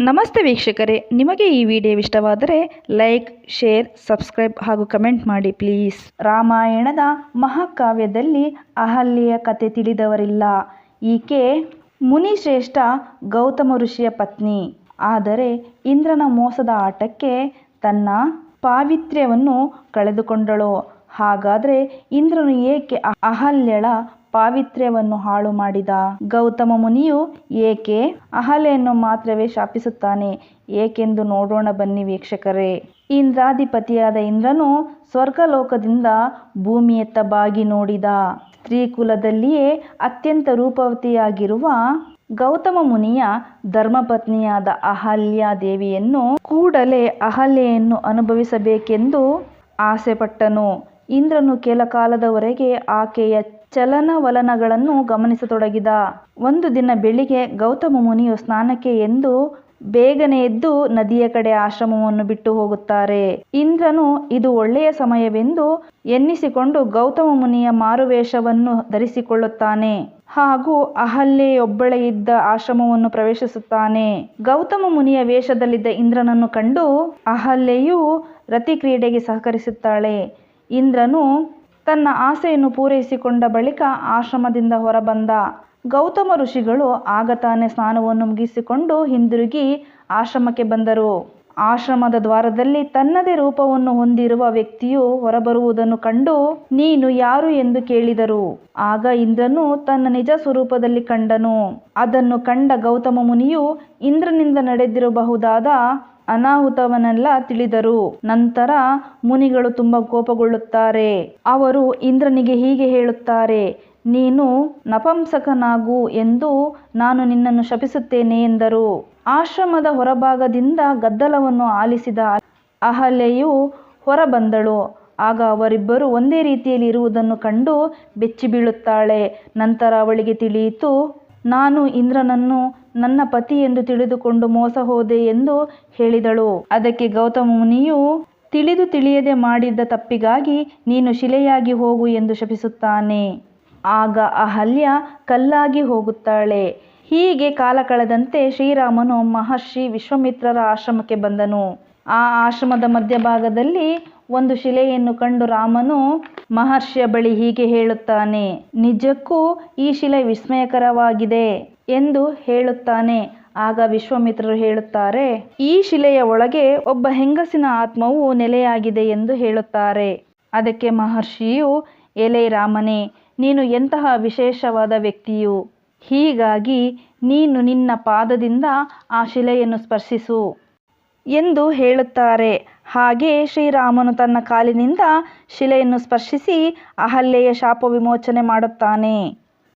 ನಮಸ್ತೆ ವೀಕ್ಷಕರೇ. ನಿಮಗೆ ಈ ವಿಡಿಯೋ ಇಷ್ಟವಾದರೆ ಲೈಕ್, ಶೇರ್, ಸಬ್ಸ್ಕ್ರೈಬ್ ಹಾಗೂ ಕಮೆಂಟ್ ಮಾಡಿ ಪ್ಲೀಸ್. ರಾಮಾಯಣದ ಮಹಾಕಾವ್ಯದಲ್ಲಿ ಅಹಲ್ಯೆಯ ಕತೆ ತಿಳಿದವರಿಲ್ಲ. ಈಕೆ ಮುನಿಶ್ರೇಷ್ಠ ಗೌತಮ ಋಷಿಯ ಪತ್ನಿ. ಆದರೆ ಇಂದ್ರನ ಮೋಸದ ಆಟಕ್ಕೆ ತನ್ನ ಪಾವಿತ್ರ್ಯವನ್ನು ಕಳೆದುಕೊಂಡಳು. ಹಾಗಾದರೆ ಇಂದ್ರನು ಏಕೆ ಅಹಲ್ಯಳ ಪಾವಿತ್ರ್ಯವನ್ನು ಹಾಳು ಮಾಡಿದ? ಗೌತಮ ಮುನಿಯು ಏಕೆ ಅಹಲೆಯನ್ನು ಮಾತ್ರವೇ ಶಾಪಿಸುತ್ತಾನೆ? ಏಕೆಂದು ನೋಡೋಣ ಬನ್ನಿ ವೀಕ್ಷಕರೇ. ಇಂದ್ರಾಧಿಪತಿಯಾದ ಇಂದ್ರನು ಸ್ವರ್ಗಲೋಕದಿಂದ ಭೂಮಿಯತ್ತ ಬಾಗಿ ನೋಡಿದ. ಸ್ತ್ರೀಕುಲದಲ್ಲಿಯೇ ಅತ್ಯಂತ ರೂಪವತಿಯಾಗಿರುವ ಗೌತಮ ಮುನಿಯ ಧರ್ಮಪತ್ನಿಯಾದ ಅಹಲ್ಯ ದೇವಿಯನ್ನು ಕೂಡಲೇ ಅಹಲ್ಯೆಯನ್ನು ಅನುಭವಿಸಬೇಕೆಂದು ಆಸೆಪಟ್ಟನು. ಇಂದ್ರನು ಕೆಲ ಕಾಲದವರೆಗೆ ಆಕೆಯ ಚಲನವಲನಗಳನ್ನು ಗಮನಿಸತೊಡಗಿದ. ಒಂದು ದಿನ ಬೆಳಿಗ್ಗೆ ಗೌತಮ ಮುನಿಯು ಸ್ನಾನಕ್ಕೆ ಎಂದು ಬೇಗನೆ ಎದ್ದು ನದಿಯ ಕಡೆ ಆಶ್ರಮವನ್ನು ಬಿಟ್ಟು ಹೋಗುತ್ತಾರೆ. ಇಂದ್ರನು, ಇದು ಒಳ್ಳೆಯ ಸಮಯವೆಂದು ಎನ್ನಿಸಿಕೊಂಡು ಗೌತಮ ಮುನಿಯ ಮಾರುವೇಷವನ್ನು ಧರಿಸಿಕೊಳ್ಳುತ್ತಾನೆ ಹಾಗೂ ಅಹಲ್ಯೆಯೊಬ್ಬಳೆ ಇದ್ದ ಆಶ್ರಮವನ್ನು ಪ್ರವೇಶಿಸುತ್ತಾನೆ. ಗೌತಮ ಮುನಿಯ ವೇಷದಲ್ಲಿದ್ದ ಇಂದ್ರನನ್ನು ಕಂಡು ಅಹಲ್ಯೆಯು ರತಿ ಕ್ರೀಡೆಗೆ ಸಹಕರಿಸುತ್ತಾಳೆ. ಇಂದ್ರನು ತನ್ನ ಆಸೆಯನ್ನು ಪೂರೈಸಿಕೊಂಡ ಬಳಿಕ ಆಶ್ರಮದಿಂದ ಹೊರಬಂದ. ಗೌತಮ ಋಷಿಗಳು ಆಗ ತಾನೇ ಸ್ನಾನವನ್ನು ಮುಗಿಸಿಕೊಂಡು ಹಿಂದಿರುಗಿ ಆಶ್ರಮಕ್ಕೆ ಬಂದರು. ಆಶ್ರಮದ ದ್ವಾರದಲ್ಲಿ ತನ್ನದೇ ರೂಪವನ್ನು ಹೊಂದಿರುವ ವ್ಯಕ್ತಿಯು ಹೊರಬರುವುದನ್ನು ಕಂಡು ನೀನು ಯಾರು ಎಂದು ಕೇಳಿದರು. ಆಗ ಇಂದ್ರನು ತನ್ನ ನಿಜ ಸ್ವರೂಪದಲ್ಲಿ ಕಂಡನು. ಅದನ್ನು ಕಂಡ ಗೌತಮ ಮುನಿಯು ಇಂದ್ರನಿಂದ ನಡೆದಿರಬಹುದಾದ ಅನಾಹುತವನ್ನೆಲ್ಲ ತಿಳಿದರು. ನಂತರ ಮುನಿಗಳು ತುಂಬ ಕೋಪಗೊಳ್ಳುತ್ತಾರೆ. ಅವರು ಇಂದ್ರನಿಗೆ ಹೀಗೆ ಹೇಳುತ್ತಾರೆ, ನೀನು ನಪಂಸಕನಾಗು ಎಂದು ನಾನು ನಿನ್ನನ್ನು ಶಪಿಸುತ್ತೇನೆ ಎಂದರು. ಆಶ್ರಮದ ಹೊರಭಾಗದಿಂದ ಗದ್ದಲವನ್ನು ಆಲಿಸಿದ ಅಹಲೆಯು ಹೊರಬಂದಳು. ಆಗ ಅವರಿಬ್ಬರು ಒಂದೇ ರೀತಿಯಲ್ಲಿ ಇರುವುದನ್ನು ಕಂಡು ಬೆಚ್ಚಿ ಬೀಳುತ್ತಾಳೆ ನಂತರ ಅವಳಿಗೆ ತಿಳಿಯಿತು, ನಾನು ಇಂದ್ರನನ್ನು ನನ್ನ ಪತಿ ಎಂದು ತಿಳಿದುಕೊಂಡು ಮೋಸ ಹೋದೆ ಎಂದು ಹೇಳಿದಳು. ಅದಕ್ಕೆ ಗೌತಮ ಮುನಿಯು, ತಿಳಿದು ತಿಳಿಯದೆ ಮಾಡಿದ್ದ ತಪ್ಪಿಗಾಗಿ ನೀನು ಶಿಲೆಯಾಗಿ ಹೋಗು ಎಂದು ಶಪಿಸುತ್ತಾನೆ. ಆಗ ಅಹಲ್ಯ ಕಲ್ಲಾಗಿ ಹೋಗುತ್ತಾಳೆ. ಹೀಗೆ ಕಾಲ ಕಳೆದಂತೆ ಶ್ರೀರಾಮನು ಮಹರ್ಷಿ ವಿಶ್ವಮಿತ್ರರ ಆಶ್ರಮಕ್ಕೆ ಬಂದನು. ಆ ಆಶ್ರಮದ ಮಧ್ಯಭಾಗದಲ್ಲಿ ಒಂದು ಶಿಲೆಯನ್ನು ಕಂಡು ರಾಮನು ಮಹರ್ಷಿಯ ಬಳಿ ಹೀಗೆ ಹೇಳುತ್ತಾನೆ, ನಿಜಕ್ಕೂ ಈ ಶಿಲೆ ವಿಸ್ಮಯಕರವಾಗಿದೆ. ಎಂದು ಹೇಳುತ್ತಾನೆ. ಆಗ ವಿಶ್ವಾಮಿತ್ರರು ಹೇಳುತ್ತಾರೆ, ಈ ಶಿಲೆಯ ಒಳಗೆ ಒಬ್ಬ ಹೆಂಗಸಿನ ಆತ್ಮವು ನೆಲೆಯಾಗಿದೆ ಎಂದು ಹೇಳುತ್ತಾರೆ. ಅದಕ್ಕೆ ಮಹರ್ಷಿಯು, ಎಲೆ ರಾಮನೇ, ನೀನು ಎಂತಹ ವಿಶೇಷವಾದ ವ್ಯಕ್ತಿಯು? ಹೀಗಾಗಿ ನೀನು ನಿನ್ನ ಪಾದದಿಂದ ಆ ಶಿಲೆಯನ್ನು ಸ್ಪರ್ಶಿಸು ಎಂದು ಹೇಳುತ್ತಾರೆ. ಹಾಗೆ ಶ್ರೀರಾಮನು ತನ್ನ ಕಾಲಿನಿಂದ ಶಿಲೆಯನ್ನು ಸ್ಪರ್ಶಿಸಿ ಅಹಲ್ಯೆಯ ಶಾಪ ವಿಮೋಚನೆ ಮಾಡುತ್ತಾನೆ.